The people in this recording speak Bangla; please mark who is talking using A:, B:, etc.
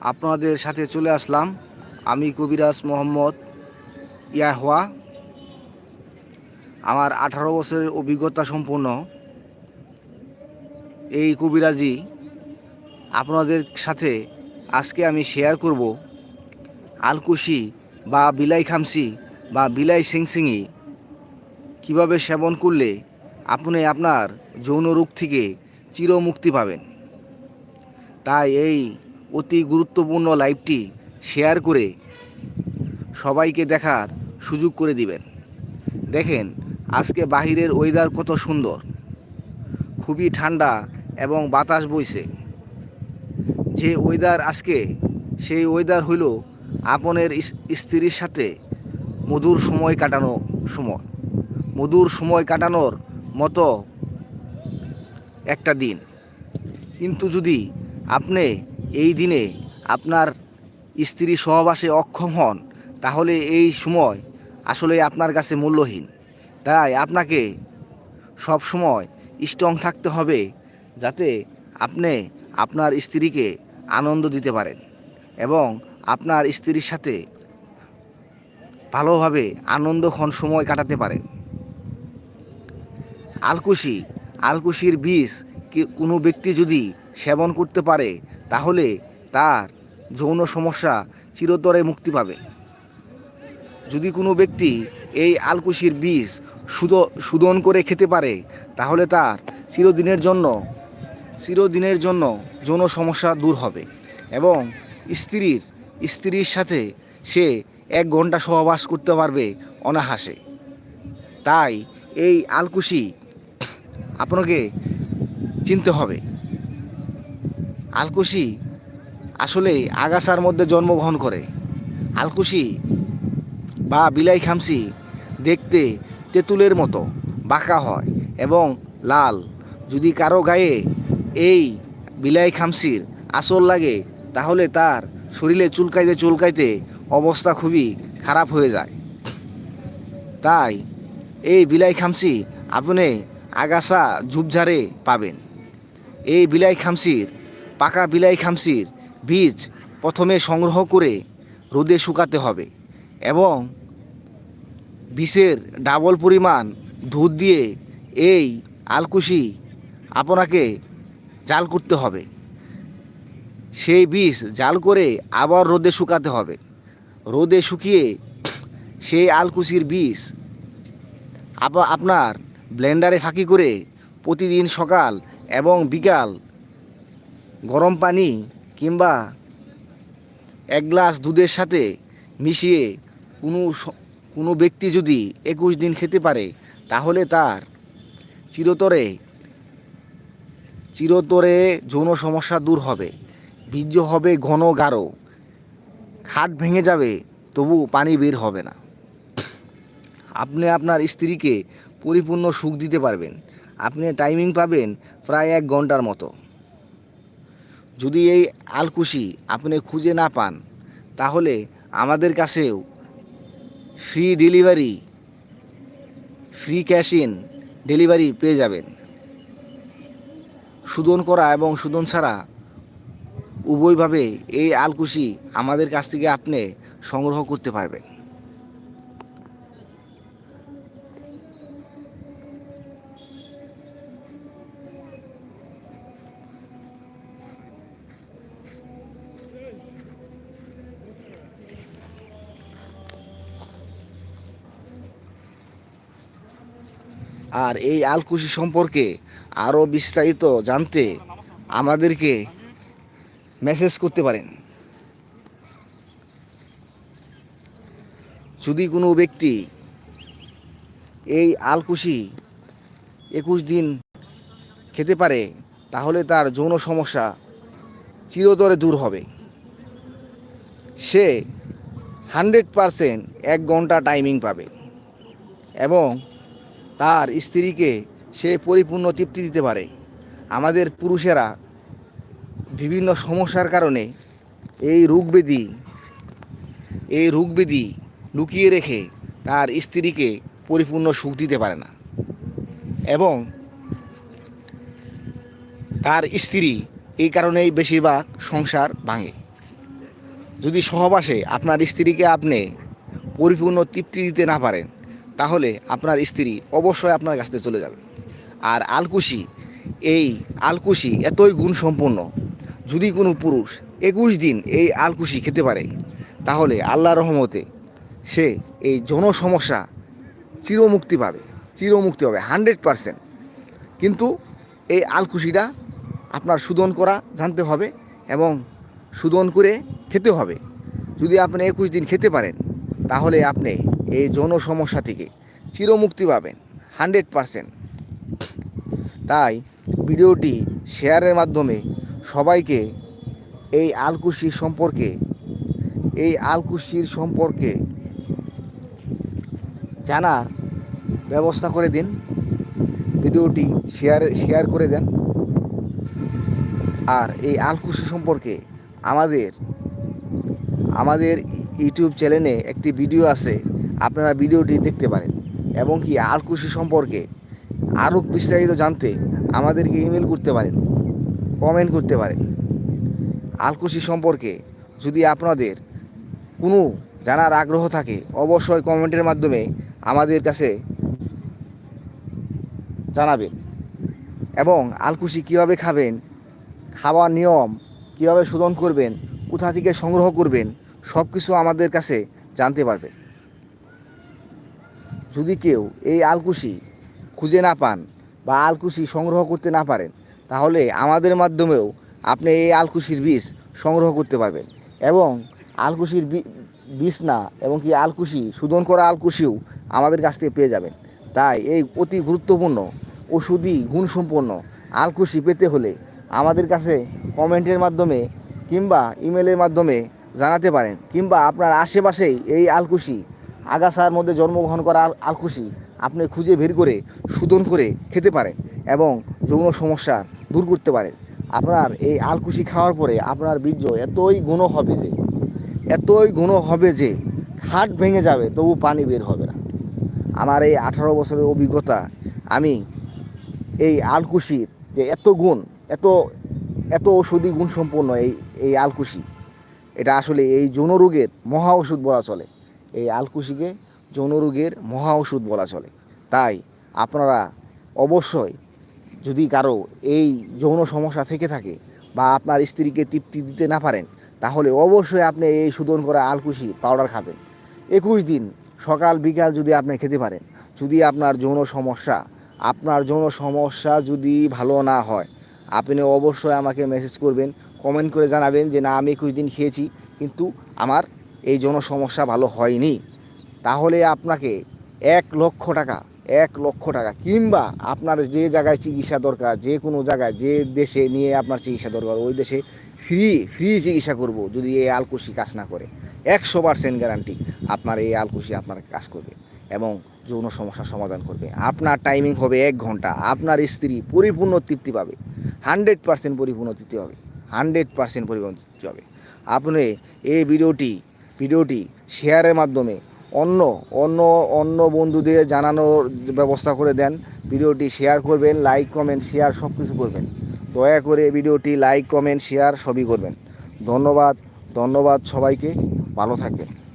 A: আপনাদের সাথে চলে আসলাম। আমি কবিরাজ মোহাম্মদ ইয়াহওয়া। আমার আঠারো বছরের অভিজ্ঞতা সম্পন্ন এই কবিরাজি আপনাদের সাথে আজকে আমি শেয়ার করব। আলকুশি বা বিলাই খামসি বা বিলাই সিংসিংই কীভাবে সেবন করলে আপনি আপনার যৌন রোগ থেকে চিরমুক্তি পাবেন? তাই এই অতি গুরুত্বপূর্ণ লাইভটি শেয়ার করে সবাইকে দেখার সুযোগ করে দিবেন। দেখেন, আজকে বাহিরের ওয়েদার কত সুন্দর। খুবই ঠান্ডা এবং বাতাস বইছে। যে ওয়েদার আজকে, সেই ওয়েদার হইল আপনের স্ত্রীর সাথে মধুর সময় কাটানো সময়। মধুর সময় কাটানোর মতো একটা দিন। কিন্তু যদি আপনি এই দিনে আপনার স্ত্রী সহবাসে অক্ষম হন, তাহলে এই সময় আসলে আপনার কাছে মূল্যহীন। তাই আপনাকে সব সময় স্ট্রং থাকতে হবে, যাতে আপনি আপনার স্ত্রীকে আনন্দ দিতে পারেন এবং আপনার স্ত্রীর সাথে ভালোভাবে আনন্দক্ষণ সময় কাটাতে পারেন। আলকুশি, আলকুশির বীজ কোনো ব্যক্তি যদি সেবন করতে পারে, তাহলে তার যৌন সমস্যা চিরতরে মুক্তি পাবে। যদি কোনো ব্যক্তি এই আলকুশির বীজ সুদন করে খেতে পারে, তাহলে তার চিরদিনের জন্য চিরদিনের জন্য যৌন সমস্যা দূর হবে এবং স্ত্রীর স্ত্রীর সাথে সে এক ঘণ্টা সহবাস করতে পারবে অনাহাসে। তাই এই আলকুশি আপনাকে চিনতে হবে। আলকুশি আসলে আগাছার মধ্যে জন্মগ্রহণ করে। আলকুশি বা বিলাই খামসি দেখতে তেঁতুলের মতো, বাঁকা হয় এবং লাল। যদি কারও গায়ে এই বিলাই খামসির আসল লাগে, তাহলে তার শরীরে চুলকাইতে চুলকাইতে অবস্থা খুবই খারাপ হয়ে যায়। তাই এই বিলাই খামসি আপনি আগাছা ঝুপঝাড়ে পাবেন। এই বিলাই খামসির পাকা বিলাই খামসির বীজ প্রথমে সংগ্রহ করে রোদে শুকাতে হবে এবং বিষের ডাবল পরিমাণ দুধ দিয়ে এই আলকুশি আপনাকে জাল করতে হবে। সেই বিষ জাল করে আবার রোদে শুকাতে হবে। রোদে শুকিয়ে সেই আলকুশির বিষ আপ- আপনার ব্লেন্ডারে ফাঁকি করে প্রতিদিন সকাল এবং বিকাল গরম পানি কিংবা এক গ্লাস দুধের সাথে মিশিয়ে কোনো কোনো ব্যক্তি যদি একুশ দিন খেতে পারে, তাহলে তার চিরতরে চিরতরে যৌন সমস্যা দূর হবে। বীর্য হবে ঘন গাঢ়। খাট ভেঙে যাবে, তবু পানি বের হবে না। আপনি আপনার স্ত্রীকে পরিপূর্ণ সুখ দিতে পারবেন। আপনি টাইমিং পাবেন প্রায় এক ঘণ্টার মতো। যদি এই আলকুশি আপনি খুঁজে না পান, তাহলে আমাদের কাছেও free delivery free cash in delivery পেয়ে যাবেন। সুদন করা এবং সুদন ছাড়া উভয়ভাবে এই আলকুশি আমাদের কাছ থেকে আপনি সংগ্রহ করতে পারবেন। আর এই আলকুশি সম্পর্কে আরও বিস্তারিত জানতে আমাদেরকে মেসেজ করতে পারেন। যদি কোনো ব্যক্তি এই আলকুশি একুশ দিন খেতে পারে, তাহলে তার যৌন সমস্যা চিরতরে দূর হবে। সে হান্ড্রেড পারসেন্ট এক ঘণ্টা টাইমিং পাবে এবং তার স্ত্রীকে সে পরিপূর্ণ তৃপ্তি দিতে পারে। আমাদের পুরুষেরা বিভিন্ন সমস্যার কারণে এই রোগব্যাধি এই রোগব্যাধি লুকিয়ে রেখে তার স্ত্রীকে পরিপূর্ণ সুখ দিতে পারে না এবং তার স্ত্রী এই কারণেই বেশিরভাগ সংসার ভাঙে। যদি সহবাসে আপনার স্ত্রীকে আপনি পরিপূর্ণ তৃপ্তি দিতে না পারেন তাহলে আপনার স্ত্রী অবশ্যই আপনার কাছ থেকে চলে যাবে। আর আলকুশি, এই আলকুশি এতই গুণসম্পন্ন, যদি কোনো পুরুষ একুশ দিন এই আলকুশি খেতে পারে, তাহলে আল্লাহ রহমতে সে এই যৌন সমস্যা চিরমুক্তি পাবে, চিরমুক্তি হবে হান্ড্রেড পারসেন্ট। কিন্তু এই আলকুশিটা আপনার শোধন করা জানতে হবে এবং শোধন করে খেতে হবে। যদি আপনি একুশ দিন খেতে পারেন, তাহলে আপনি এই যৌন সমস্যা থেকে চিরমুক্তি পাবেন, হান্ড্রেড পারসেন্ট। তাই ভিডিওটি শেয়ারের মাধ্যমে সবাইকে এই আলকুশি সম্পর্কে, এই আলকুশির সম্পর্কে জানার ব্যবস্থা করে দিন, ভিডিওটি শেয়ার শেয়ার করে দেন। আর এই আলকুশি সম্পর্কে আমাদের আমাদের ইউটিউব চ্যানেলে একটি ভিডিও আছে আপনারা ভিডিওটি দেখতে পারেন। এবং কি আলকুশি সম্পর্কে আরও বিস্তারিত জানতে আমাদেরকে ইমেল করতে পারেন, কমেন্ট করতে পারেন। আলকুশি সম্পর্কে যদি আপনাদের কোনো জানার আগ্রহ থাকে, অবশ্যই কমেন্টের মাধ্যমে আমাদের কাছে জানাবেন। এবং আলকুশি কীভাবে খাবেন, খাওয়ার নিয়ম কীভাবে শোধন করবেন, কোথা থেকে সংগ্রহ করবেন সব কিছু আমাদের কাছে জানতে পারবেন। যদি কেউ এই আলকুশি খুঁজে না পান বা আলকুশি সংগ্রহ করতে না পারেন, তাহলে আমাদের মাধ্যমেও আপনি এই আলকুশির বীজ সংগ্রহ করতে পারবেন। এবং আলকুশির বীজ না, এবং কি আলকুশি, শোধন করা আলকুশিও আমাদের কাছ থেকে পেয়ে যাবেন। তাই এই অতি গুরুত্বপূর্ণ ওষুধি গুণসম্পন্ন আলকুশি পেতে হলে আমাদের কাছে কমেন্টের মাধ্যমে কিংবা ইমেলের মাধ্যমে জানাতে পারেন, কিংবা আপনার আশেপাশেই এই আলকুশি আগাছার মধ্যে জন্মগ্রহণ করা আল- আলকুশি আপনি খুঁজে বের করে শোধন করে খেতে পারেন এবং যৌন সমস্যা দূর করতে পারেন। আপনার এই আলকুশি খাওয়ার পরে আপনার বীর্য এতই গুণ হবে যে, এতই গুণ হবে যে হাট ভেঙে যাবে, তবু পানি বের হবে না। আমার এই আঠারো বছরের অভিজ্ঞতা, আমি এই আলকুশির যে এত গুণ, এত এত ঔষধি গুণ সম্পন্ন এই এই আলকুশি, এটা আসলে এই যৌন রোগের মহা ওষুধ বলা চলে। এই আলকুশিকে যৌন রোগের মহা ওষুধ বলা চলে। তাই আপনারা অবশ্যই যদি কারও এই যৌন সমস্যা থেকে থাকে বা আপনার স্ত্রীকে তৃপ্তি দিতে না পারেন, তাহলে অবশ্যই আপনি এই শোধন করা আলকুশি পাউডার খাবেন। একুশ দিন সকাল, বিকাল যদি আপনি খেতে পারেন, যদি আপনার যৌন সমস্যা, আপনার যৌন সমস্যা যদি ভালো না হয়, আপনি অবশ্যই আমাকে মেসেজ করবেন কমেন্ট করে জানাবেন যে, না, আমি একুশ দিন খেয়েছি, কিন্তু আমার এই যৌন সমস্যা ভালো হয়নি, তাহলে আপনাকে এক লক্ষ টাকা, এক লক্ষ টাকা কিংবা আপনার যে জায়গায় চিকিৎসা দরকার, যে কোনো জায়গায়, যে দেশে নিয়ে আপনার চিকিৎসা দরকার, ওই দেশে ফ্রি ফ্রি চিকিৎসা করব যদি এই আলকুশি কাজ না করে। একশো পার্সেন্ট গ্যারান্টি আপনার এই আলকুশি আপনার কাজ করবে এবং যৌন সমস্যার সমাধান করবে। আপনার টাইমিং হবে এক ঘণ্টা, আপনার স্ত্রী পরিপূর্ণ তৃপ্তি পাবে। হান্ড্রেড পার্সেন্ট পরিপূর্ণ তৃপ্তি হবে হান্ড্রেড পার্সেন্ট পরিপূর্ণ তৃপ্তি হবে। আপনি এই ভিডিওটি ভিডিওটি শেয়ারের মাধ্যমে অন্য অন্য অন্য বন্ধুদের জানানোর ব্যবস্থা করে দেন। ভিডিওটি শেয়ার করবেন, লাইক, কমেন্ট, শেয়ার সব কিছু করবেন। দয়া করে ভিডিওটি লাইক, কমেন্ট, শেয়ার সবই করবেন। ধন্যবাদ ধন্যবাদ সবাইকে। ভালো থাকবেন।